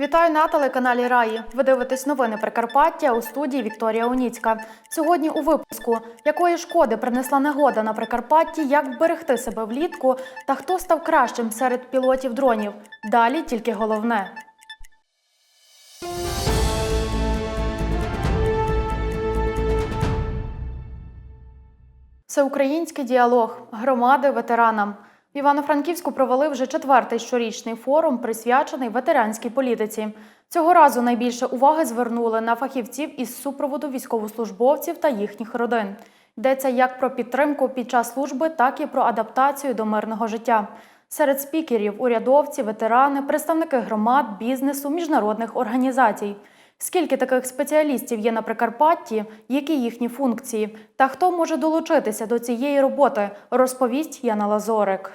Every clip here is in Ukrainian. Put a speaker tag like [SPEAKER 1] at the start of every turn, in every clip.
[SPEAKER 1] Вітаю на телеканалі Раї. Ви дивитесь новини Прикарпаття у студії Вікторія Уніцька. Сьогодні у випуску якої шкоди принесла негода на Прикарпатті, як вберегти себе влітку та хто став кращим серед пілотів дронів. Далі тільки головне. Всеукраїнський діалог громади ветеранам. В Івано-Франківську провели вже четвертий щорічний форум, присвячений ветеранській політиці. Цього разу найбільше уваги звернули на фахівців із супроводу військовослужбовців та їхніх родин. Йдеться як про підтримку під час служби, так і про адаптацію до мирного життя. Серед спікерів урядовці, ветерани, представники громад, бізнесу, міжнародних організацій. Скільки таких спеціалістів є на Прикарпатті, які їхні функції, та хто може долучитися до цієї роботи, розповість Яна Лазорик.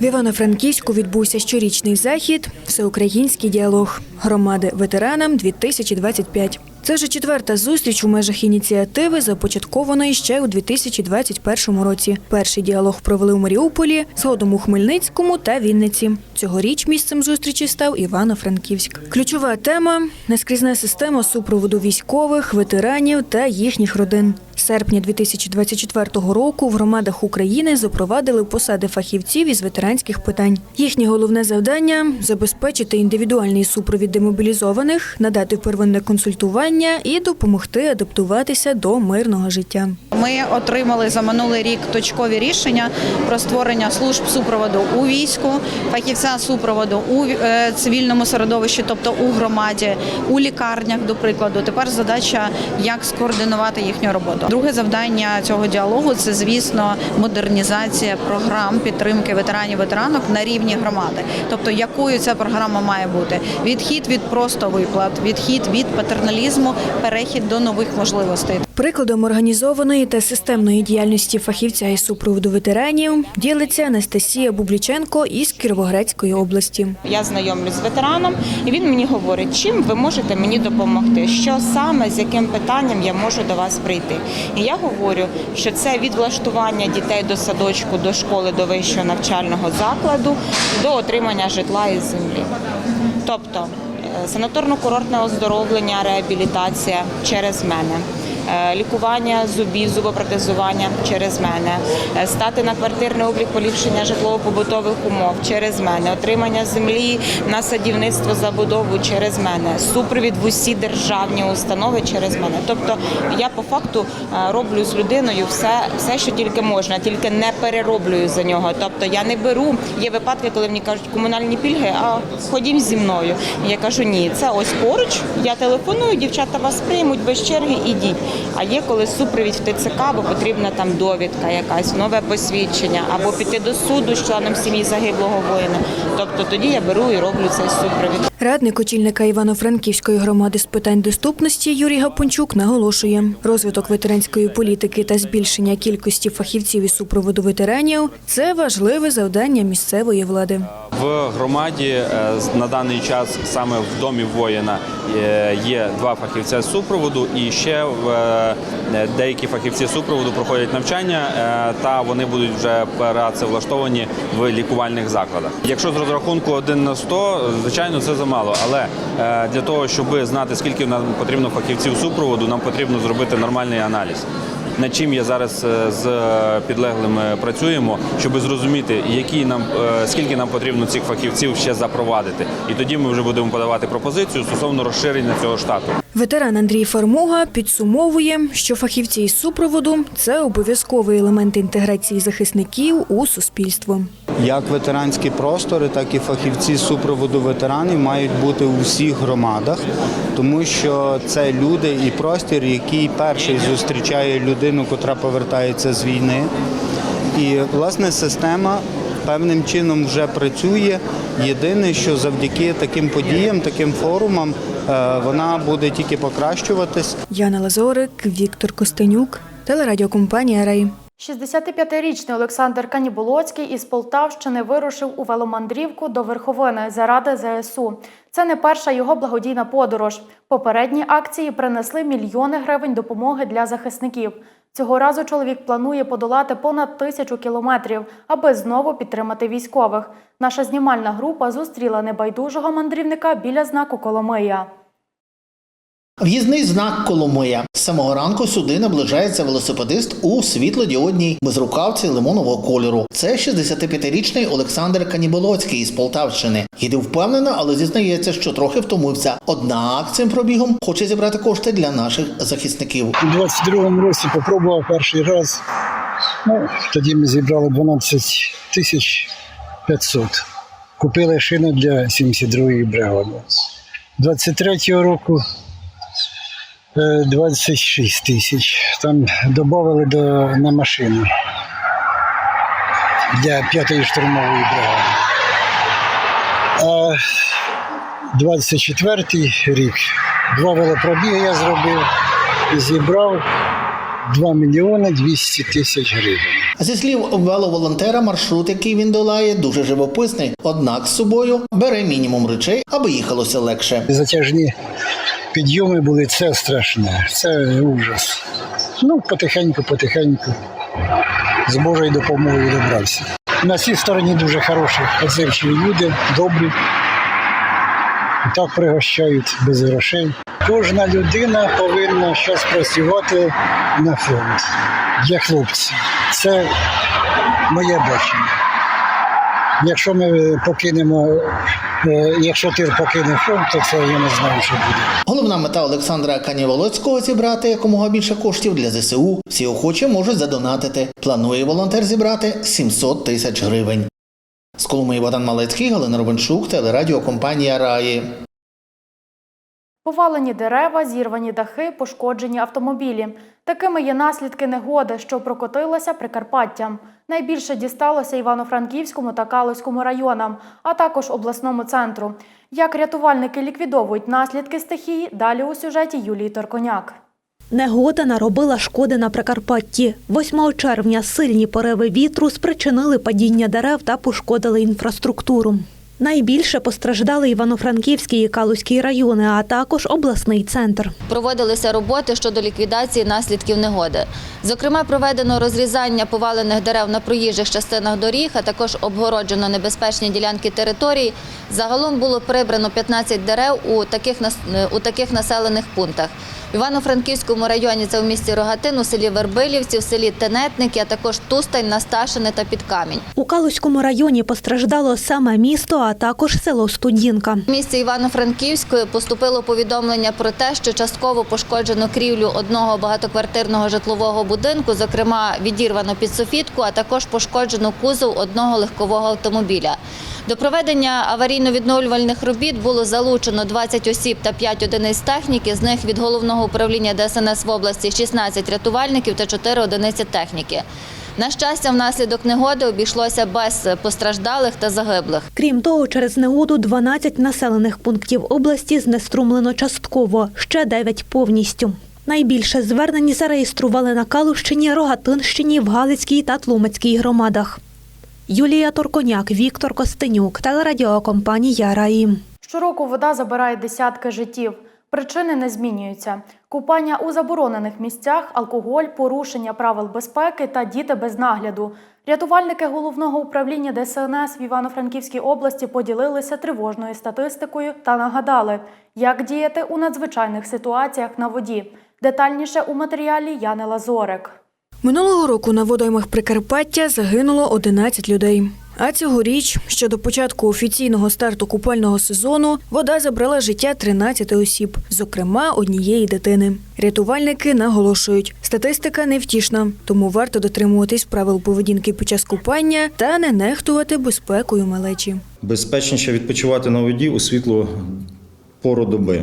[SPEAKER 2] В Івано-Франківську відбувся щорічний захід Всеукраїнський діалог громади ветеранам 2025. Це вже четверта зустріч у межах ініціативи, започаткованої ще у 2021 році. Перший діалог провели у Маріуполі, згодом у Хмельницькому та Вінниці. Цьогоріч місцем зустрічі став Івано-Франківськ. Ключова тема наскрізна система супроводу військових, ветеранів та їхніх родин. З серпня 2024 року в громадах України запровадили посади фахівців із ветеранських питань. Їхнє головне завдання забезпечити індивідуальний супровід демобілізованих, надати первинне консультування і допомогти адаптуватися до мирного життя.
[SPEAKER 3] Ми отримали за минулий рік точкові рішення про створення служб супроводу у війську, фахівця супроводу у е, цивільному середовищі, тобто у громаді, у лікарнях, до прикладу. Тепер задача, як скоординувати їхню роботу. Друге завдання цього діалогу це, звісно, модернізація програм підтримки ветеранів ветеранок на рівні громади. Тобто, якою ця програма має бути? Відхід від просто виплат, відхід від патерналізму, перехід до нових можливостей.
[SPEAKER 2] Прикладом організованої та системної діяльності фахівця із супроводу ветеранів ділиться Анастасія Бубліченко із Кіровоградської області.
[SPEAKER 4] Я знайомлюсь з ветераном, і він мені говорить, чим ви можете мені допомогти, що саме з яким питанням я можу до вас прийти. І я говорю, що це від влаштування дітей до садочку, до школи, до вищого навчального закладу, до отримання житла із землі. Тобто е, санаторно-курортне оздоровлення, реабілітація через мене. Е, Лікування зубів, зубопротезування через мене, Е, стати на квартирний облік поліпшення житлово-побутових умов через мене, отримання землі на садівництво забудову через мене, супровід в усі державні установи через мене. Тобто я по факту е, роблю з людиною все, все, що тільки можна, тільки не перероблюю за нього. Тобто я не беру. Є випадки, коли мені кажуть комунальні пільги, а ходім зі мною. Я кажу, ні, це ось поруч. Я телефоную, дівчата вас приймуть без черги, ідіть. А є коли супровід в ТЦК, бо потрібна там довідка, якась нове посвідчення, або піти до суду з членом сім'ї загиблого воїна. Тобто тоді я беру і роблю цей супровід.
[SPEAKER 2] Радник очільника Івано-Франківської громади з питань доступності Юрій Гапончук наголошує, розвиток ветеранської політики та збільшення кількості фахівців із супроводу ветеранів це важливе завдання місцевої влади.
[SPEAKER 5] В громаді е, на даний час саме в домі воїна е, є два фахівця супроводу, і ще е, деякі фахівці супроводу проходять навчання, та вони будуть вже працевлаштовані в лікувальних закладах. Якщо з розрахунку 1 на 100, звичайно, це замало. Але е, для того, щоб знати скільки нам потрібно фахівців супроводу, нам потрібно зробити нормальний аналіз над чим я зараз е, з підлеглими працюємо, щоб зрозуміти, які нам е, скільки нам потрібно цих фахівців ще запровадити. І тоді ми вже будемо подавати пропозицію стосовно розширення цього штату.
[SPEAKER 2] Ветеран Андрій Фармуга підсумовує, що фахівці із супроводу це обов'язковий елемент інтеграції захисників у суспільство.
[SPEAKER 6] Як ветеранські простори, так і фахівці з супроводу ветеранів мають бути у всіх громадах, тому що це люди і простір, який перший зустрічає людину, котра повертається з війни. І власне система певним чином вже працює. Єдине, що завдяки таким подіям, таким форумам, е, вона буде тільки покращуватись.
[SPEAKER 2] Яна Лазорик, Віктор Костенюк, телерадіокомпанія Рей.
[SPEAKER 1] 65-річний Олександр Каніболоцький із Полтавщини вирушив у веломандрівку до Верховини заради ЗСУ. Це не перша його благодійна подорож. Попередні акції принесли мільйони гривень допомоги для захисників. Цього разу чоловік планує подолати понад тисячу кілометрів, аби знову підтримати військових. Наша знімальна група зустріла небайдужого мандрівника біля знаку Коломия.
[SPEAKER 7] В'їзний знак Коломия. З самого ранку сюди наближається велосипедист у світлодіодній безрукавці лимонового кольору. Це 65-річний Олександр Каніболоцький із Полтавщини. Їде впевнено, але зізнається, що трохи втомився. Однак цим пробігом хоче зібрати кошти для наших захисників.
[SPEAKER 8] У 22-му році попробував перший раз. Ну, тоді ми зібрали 12 тисяч 500. Купили шину для 72-ї бригади. 23-го року 26 тисяч. Там додали до, на машину для 5-ї штурмової бригади. А 24-й рік два велопробіги я зробив і зібрав 2 мільйони 200 тисяч гривень.
[SPEAKER 7] Зі слів веловолонтера, маршрут, який він долає, дуже живописний. Однак з собою бере мінімум речей, аби їхалося легше.
[SPEAKER 8] Затяжні підйоми були, це страшне, це ужас. Ну, потихеньку, потихеньку, з Божою допомогою добрався. На цій стороні дуже хороші, відзивчиві люди, добрі. І так пригощають без грошей. Кожна людина повинна щось працювати на фронт для хлопців. Це моє бачення. Якщо ми покинемо, якщо тир покине фронт, то це я не знаю, що буде.
[SPEAKER 7] Головна мета Олександра Каніволоцького зібрати якомога більше коштів для ЗСУ. Всі охочі можуть задонатити. Планує волонтер зібрати 700 тисяч гривень. З Коломиї Богдан Малецький, Галина Робенчук, телерадіокомпанія Раї.
[SPEAKER 1] Повалені дерева, зірвані дахи, пошкоджені автомобілі. Такими є наслідки негоди, що прокотилася Прикарпаттям. Найбільше дісталося Івано-Франківському та Калузькому районам, а також обласному центру. Як рятувальники ліквідовують наслідки стихії, далі у сюжеті Юлії Торконяк.
[SPEAKER 9] Негода наробила шкоди на Прикарпатті. 8 червня сильні пориви вітру спричинили падіння дерев та пошкодили інфраструктуру. Найбільше постраждали Івано-Франківський і Калузький райони, а також обласний центр.
[SPEAKER 10] Проводилися роботи щодо ліквідації наслідків негоди. Зокрема, проведено розрізання повалених дерев на проїжджих частинах доріг, а також обгороджено небезпечні ділянки територій. Загалом було прибрано 15 дерев у таких, у таких населених пунктах. В Івано-Франківському районі це в місті Рогатин, у селі Вербилівці, в селі Тенетники, а також Тустань, Насташини та Підкамінь.
[SPEAKER 9] У Калузькому районі постраждало саме місто, а також село Студінка.
[SPEAKER 10] В місті Івано-Франківської поступило повідомлення про те, що частково пошкоджено крівлю одного багатоквартирного житлового будинку, зокрема відірвано підсофітку, а також пошкоджено кузов одного легкового автомобіля. До проведення аварійно-відновлювальних робіт було залучено 20 осіб та 5 одиниць техніки. З них від головного управління ДСНС в області 16 рятувальників та 4 одиниці техніки. На щастя, внаслідок негоди обійшлося без постраждалих та загиблих.
[SPEAKER 9] Крім того, через негоду 12 населених пунктів області знеструмлено частково, ще 9 повністю. Найбільше звернень зареєстрували на Калущині, Рогатинщині, в Галицькій та Тлумацькій громадах. Юлія Торконяк, Віктор Костенюк, телерадіокомпанія Раї.
[SPEAKER 1] Щороку вода забирає десятки життів. Причини не змінюються: купання у заборонених місцях, алкоголь, порушення правил безпеки та діти без нагляду. Рятувальники головного управління ДСНС в Івано-Франківській області поділилися тривожною статистикою та нагадали, як діяти у надзвичайних ситуаціях на воді. Детальніше у матеріалі Яни Лазорик.
[SPEAKER 2] Минулого року на водоймах Прикарпаття загинуло 11 людей. А цьогоріч, ще до початку офіційного старту купального сезону, вода забрала життя 13 осіб, зокрема однієї дитини. Рятувальники наголошують, статистика невтішна, тому варто дотримуватись правил поведінки під час купання та не нехтувати безпекою малечі.
[SPEAKER 11] безпечніше відпочивати на воді у світлу пору доби.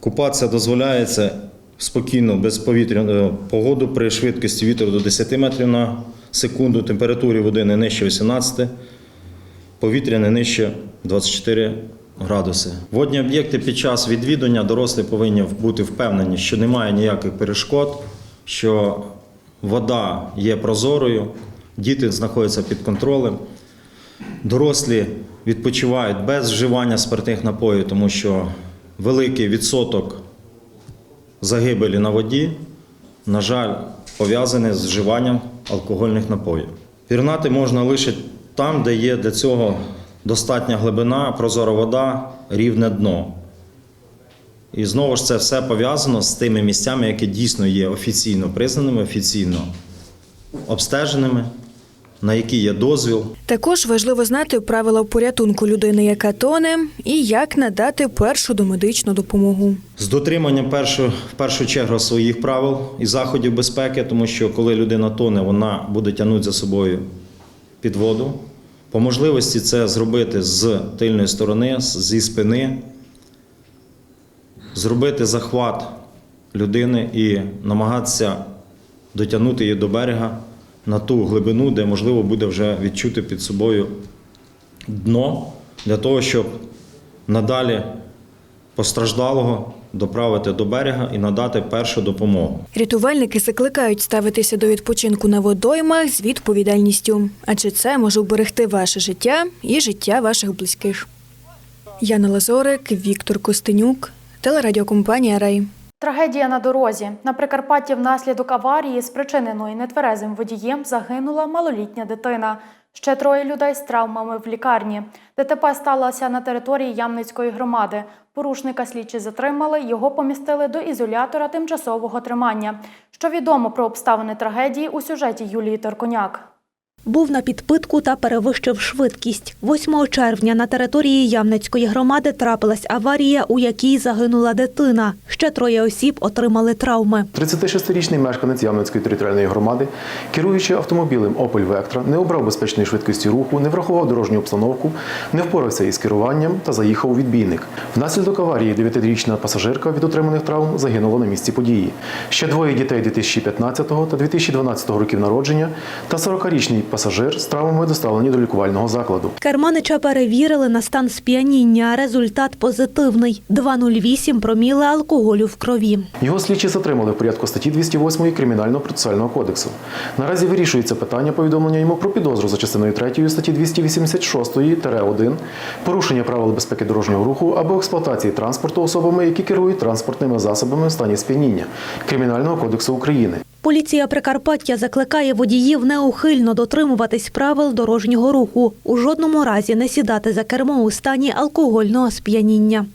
[SPEAKER 11] Купатися дозволяється спокійно, без повітряної погоди при швидкості вітру до 10 метрів на секунду, температурі води не нижче 18, повітря не нижче 24 градуси. Водні об'єкти під час відвідування дорослі повинні бути впевнені, що немає ніяких перешкод, що вода є прозорою, діти знаходяться під контролем. Дорослі відпочивають без вживання спиртних напоїв, тому що великий відсоток загибелі на воді, на жаль, пов'язаний з вживанням алкогольних напоїв. Пірнати можна лише там, де є для цього достатня глибина, прозора вода, рівне дно. І знову ж це все пов'язано з тими місцями, які дійсно є офіційно признаними, офіційно обстеженими, на які є дозвіл.
[SPEAKER 2] Також важливо знати правила порятунку людини, яка тоне, і як надати першу домедичну допомогу.
[SPEAKER 11] З дотриманням першу, в першу чергу своїх правил і заходів безпеки, тому що коли людина тоне, вона буде тягнути за собою під воду. По можливості це зробити з тильної сторони, зі спини, зробити захват людини і намагатися дотягнути її до берега на ту глибину, де можливо буде вже відчути під собою дно, для того, щоб надалі постраждалого доправити до берега і надати першу допомогу.
[SPEAKER 2] Рятувальники закликають ставитися до відпочинку на водоймах з відповідальністю, адже це може вберегти ваше життя і життя ваших близьких. Яна Лазорик, Віктор Костенюк, телерадіокомпанія Рай.
[SPEAKER 1] Трагедія на дорозі. На Прикарпатті внаслідок аварії, спричиненої нетверезим водієм, загинула малолітня дитина. Ще троє людей з травмами в лікарні. ДТП сталося на території Ямницької громади. Порушника слідчі затримали, його помістили до ізолятора тимчасового тримання. Що відомо про обставини трагедії у сюжеті Юлії Торконяк.
[SPEAKER 9] Був на підпитку та перевищив швидкість. 8 червня на території Ямницької громади трапилась аварія, у якій загинула дитина. Ще троє осіб отримали травми.
[SPEAKER 12] 36-річний мешканець Ямницької територіальної громади, керуючи автомобілем Opel Vectra, не обрав безпечної швидкості руху, не врахував дорожню обстановку, не впорався із керуванням та заїхав у відбійник. Внаслідок аварії 9-річна пасажирка від отриманих травм загинула на місці події. Ще двоє дітей 2015 та 2012 років народження та 40-річний пасажир з травмами доставлені до лікувального закладу.
[SPEAKER 9] Керманича перевірили на стан сп'яніння. Результат позитивний. 2,08 проміли алкоголю в крові.
[SPEAKER 12] Його слідчі затримали в порядку статті 208 Кримінального процесуального кодексу. Наразі вирішується питання повідомлення йому про підозру за частиною 3 статті 286-1 порушення правил безпеки дорожнього руху або експлуатації транспорту особами, які керують транспортними засобами в стані сп'яніння Кримінального кодексу України.
[SPEAKER 9] Поліція Прикарпаття закликає водіїв неухильно дотримуватись правил дорожнього руху. У жодному разі не сідати за кермо у стані алкогольного сп'яніння.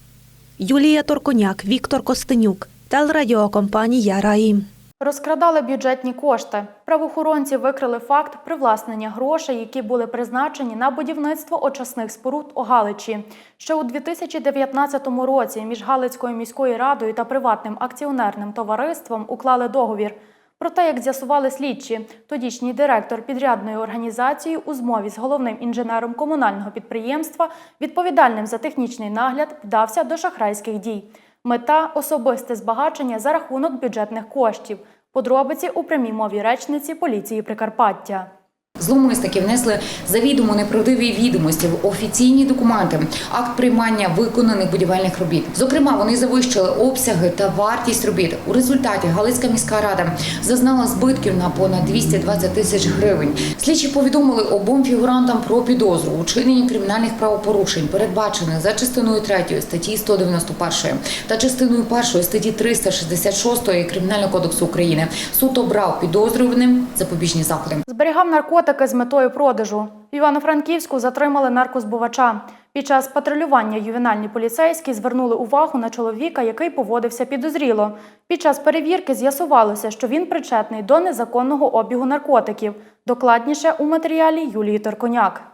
[SPEAKER 9] Юлія Торконяк, Віктор Костенюк, телерадіокомпанія Раї.
[SPEAKER 1] Розкрадали бюджетні кошти. Правоохоронці викрили факт привласнення грошей, які були призначені на будівництво очисних споруд у Галичі. Ще у 2019 році між Галицькою міською радою та приватним акціонерним товариством уклали договір. Проте, як з'ясували слідчі, тодішній директор підрядної організації у змові з головним інженером комунального підприємства, відповідальним за технічний нагляд, вдався до шахрайських дій. Мета особисте збагачення за рахунок бюджетних коштів. Подробиці у прямій мові речниці поліції Прикарпаття.
[SPEAKER 13] Зловмисники внесли завідомо неправдиві відомості в офіційні документи, акт приймання виконаних будівельних робіт. Зокрема, вони завищили обсяги та вартість робіт. У результаті Галицька міська рада зазнала збитків на понад 220 тисяч гривень. Слідчі повідомили обом фігурантам про підозру у чиненні кримінальних правопорушень, передбачених за частиною 3 статті 191 та частиною 1 статті 366 Кримінального кодексу України. Суд обрав підозрюваним запобіжні заходи.
[SPEAKER 1] Зберігав наркотики з метою продажу. Івано-Франківську затримали наркозбувача. Під час патрулювання ювенальні поліцейські звернули увагу на чоловіка, який поводився підозріло. Під час перевірки з'ясувалося, що він причетний до незаконного обігу наркотиків. Докладніше у матеріалі Юлії Торконяк.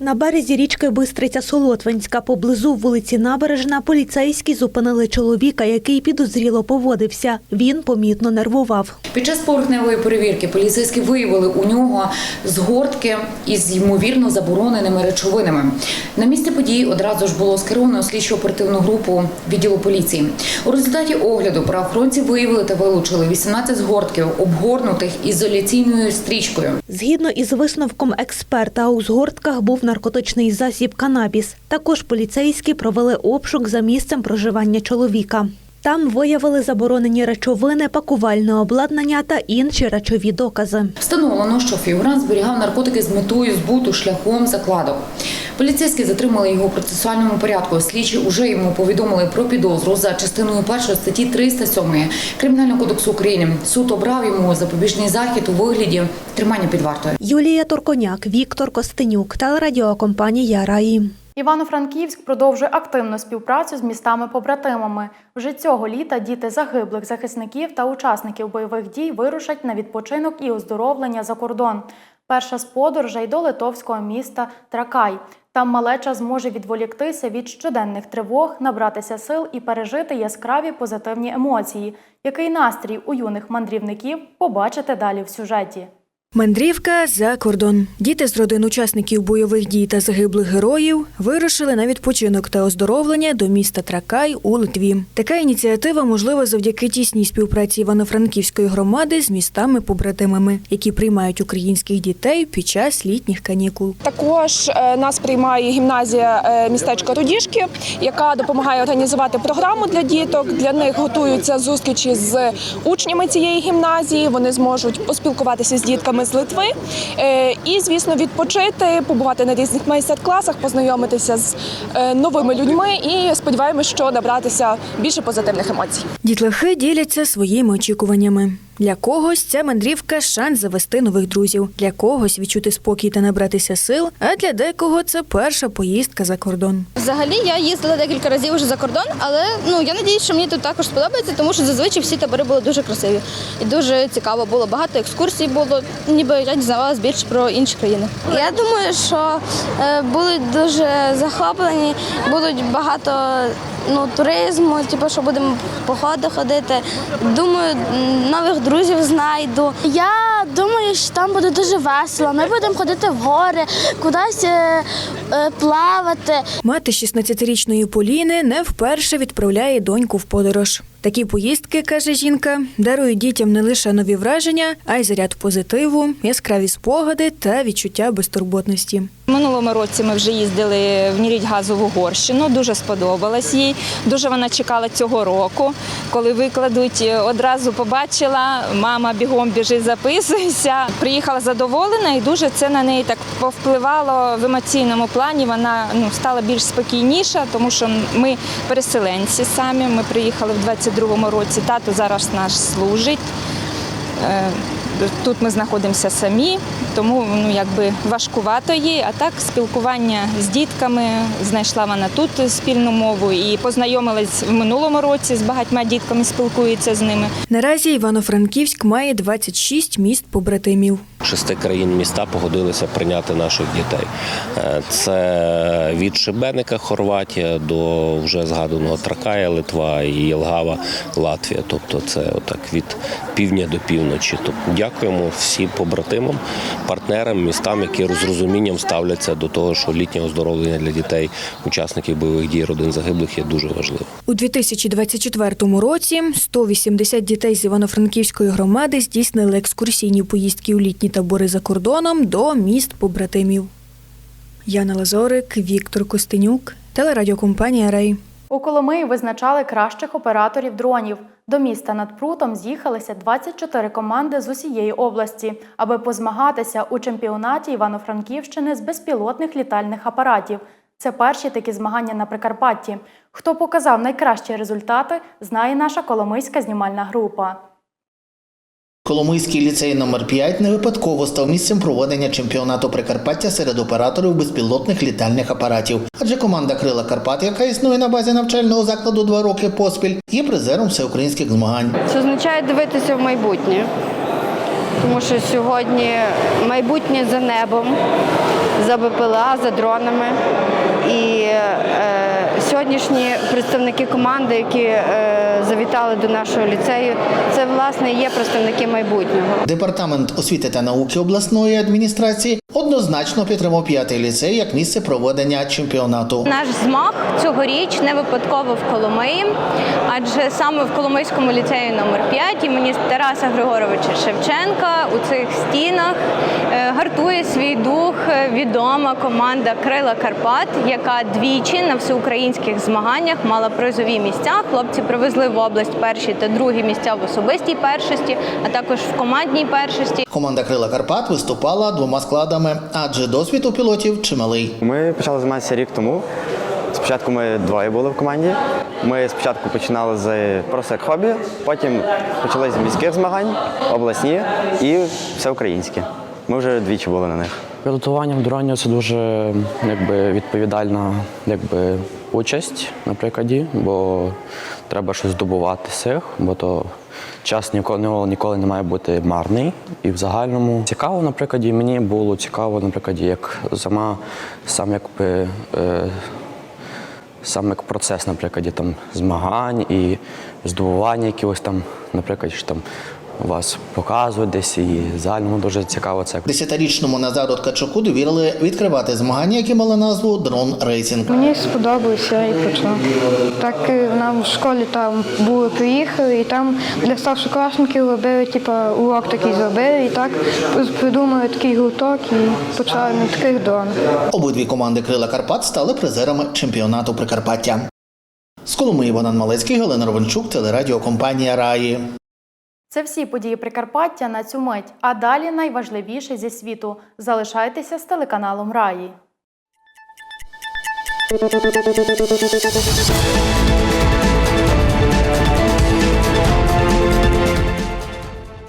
[SPEAKER 9] На березі річки Бистриця Солотвинська поблизу вулиці Набережна поліцейські зупинили чоловіка, який підозріло поводився. Він помітно нервував.
[SPEAKER 13] Під час поверхневої перевірки поліцейські виявили у нього згортки із ймовірно забороненими речовинами. На місце події одразу ж було скеровано слідчо оперативну групу відділу поліції. У результаті огляду правоохоронці виявили та вилучили 18 згортків, обгорнутих ізоляційною стрічкою.
[SPEAKER 9] Згідно із висновком експерта, у згортках був наркотичний засіб канабіс. Також поліцейські провели обшук за місцем проживання чоловіка. Там виявили заборонені речовини, пакувальне обладнання та інші речові докази.
[SPEAKER 13] Встановлено, що фігурант зберігав наркотики з метою збуту шляхом закладок. Поліцейські затримали його у процесуальному порядку. Слідчі уже йому повідомили про підозру за частиною першої статті 307 Кримінального кодексу України. Суд обрав йому запобіжний захід у вигляді тримання під вартою.
[SPEAKER 9] Юлія Турконяк, Віктор Костенюк, телерадіокомпанія Раї.
[SPEAKER 1] Івано-Франківськ продовжує активну співпрацю з містами-побратимами. Вже цього літа діти загиблих захисників та учасників бойових дій вирушать на відпочинок і оздоровлення за кордон. Перша з подорожей до литовського міста Тракай. Там малеча зможе відволіктися від щоденних тривог, набратися сил і пережити яскраві позитивні емоції. Який настрій у юних мандрівників побачите далі в сюжеті.
[SPEAKER 2] Мандрівка за кордон. Діти з родин учасників бойових дій та загиблих героїв вирушили на відпочинок та оздоровлення до міста Тракай у Литві. Така ініціатива можлива завдяки тісній співпраці Івано-Франківської громади з містами-побратимами, які приймають українських дітей під час літніх канікул.
[SPEAKER 14] Також е, нас приймає гімназія е, містечка Рудішки, яка допомагає організувати програму для діток. Для них готуються зустрічі з учнями цієї гімназії. Вони зможуть поспілкуватися з дітками з Литви е, і, звісно, відпочити, побувати на різних майстер-класах, познайомитися з е, новими людьми і сподіваємось, що набратися більше позитивних емоцій.
[SPEAKER 2] Дітлахи діляться своїми очікуваннями. Для когось ця мандрівка шанс завести нових друзів, для когось відчути спокій та набратися сил, а для декого це перша поїздка за кордон.
[SPEAKER 15] Взагалі я їздила декілька разів вже за кордон, але ну я надіюсь, що мені тут також сподобається, тому що зазвичай всі табори були дуже красиві і дуже цікаво було. Багато екскурсій було, ніби я дізнавалась більше про інші країни. Я думаю, що е, будуть дуже захоплені, будуть багато ну, туризму, типу, що будемо в походи ходити. Думаю, нових друзів знайду. Я думаю, що там буде дуже весело. Ми будемо ходити в гори, кудись е, плавати.
[SPEAKER 2] Мати 16-річної Поліни не вперше відправляє доньку в подорож. Такі поїздки, каже жінка, дарують дітям не лише нові враження, а й заряд позитиву, яскраві спогади та відчуття безтурботності.
[SPEAKER 16] Минулому році ми вже їздили в Нірідь-Газу в Угорщину. Дуже сподобалось їй. Дуже вона чекала цього року. Коли викладуть, одразу побачила, мама бігом біжить, записуйся. Приїхала задоволена, і дуже це на неї так повпливало в емоційному плані. Вона ну стала більш спокійніша, тому що ми переселенці самі. Ми приїхали в 22-му році. Тато зараз наш служить. Е, Тут ми знаходимося самі, тому ну якби важкувато їй. А так спілкування з дітками знайшла вона тут спільну мову і познайомилась в минулому році з багатьма дітками, спілкується з ними.
[SPEAKER 2] Наразі Івано-Франківськ має 26 міст побратимів.
[SPEAKER 17] Шести країн міста погодилися прийняти наших дітей. Е, Це від Шибеника, Хорватія до вже згаданого Тракая, Литва і Єлгава, Латвія. Тобто це отак від півдня до півночі. Тобто дякуємо всім побратимам, партнерам, містам, які з розумінням ставляться до того, що літнє оздоровлення для дітей, учасників бойових дій, родин загиблих є дуже важливим.
[SPEAKER 2] У 2024 році 180 дітей з Івано-Франківської громади здійснили екскурсійні поїздки у літні табори за кордоном до міст побратимів. Яна Лазорик, Віктор Костенюк, телерадіокомпанія Рей.
[SPEAKER 1] У Коломиї визначали кращих операторів дронів. До міста над прутом з'їхалися 24 команди з усієї області, аби позмагатися у чемпіонаті Івано-Франківщини з безпілотних літальних апаратів. Це перші такі змагання на Прикарпатті. Хто показав найкращі результати, знає наша коломийська знімальна група.
[SPEAKER 7] Коломийський ліцей номер 5 не випадково став місцем проведення чемпіонату Прикарпаття серед операторів безпілотних літальних апаратів. Адже команда Крила Карпат, яка існує на базі навчального закладу два роки поспіль, є призером всеукраїнських змагань.
[SPEAKER 18] Це означає дивитися в майбутнє, тому що сьогодні майбутнє за небом, за БПЛА, за дронами. І е, сьогоднішні представники команди, які е, завітали до нашого ліцею, це власне є представники майбутнього.
[SPEAKER 7] Департамент освіти та науки обласної адміністрації однозначно підтримав п'ятий ліцей як місце проведення чемпіонату.
[SPEAKER 19] Наш змаг цьогоріч не випадково в Коломиї, адже саме в Коломийському ліцеї номер 5 імені Тараса Григоровича Шевченка у цих стінах е, гартує свій дух е, відома команда Крила Карпат, яка двічі на всеукраїнських змаганнях мала призові місця. Хлопці привезли в область перші та другі місця в особистій першості, а також в командній першості.
[SPEAKER 7] Команда Крила Карпат виступала двома складами, адже досвід у пілотів чималий.
[SPEAKER 20] Ми почали займатися рік тому. Спочатку ми двоє були в команді. Ми спочатку починали з просто як хобі, потім почали з міських змагань, обласні і всеукраїнські. Ми вже двічі були на них.
[SPEAKER 21] Пілотування в дроні це дуже якби, відповідальна якби, участь на прикладі, бо треба щось здобувати цих, бо то час ніколи, ніколи не має бути марний. І в загальному цікаво, на прикладі, мені було цікаво, на прикладі, як сама сам якби. Е, саме як процес, наприклад, там змагань і здобування якихось там, наприклад, що там вас показують десь і загальному дуже цікаво це.
[SPEAKER 7] Десятирічному Назару Ткачуку довірили відкривати змагання, які мали назву Дрон Рейсінг.
[SPEAKER 22] Мені сподобалося і почав. Так е, нам в школі там були приїхали, і там для старшокласників робили, типу, урок такий зробили, і так придумали такий гурток і почали на таких дронах.
[SPEAKER 7] Обидві команди Крила Карпат стали призерами чемпіонату Прикарпаття. З Коломиї Богдан Малецький, Галина Ровенчук, телерадіокомпанія Раї.
[SPEAKER 1] Це всі події Прикарпаття на цю мить. А далі найважливіше зі світу. Залишайтеся з телеканалом Раї.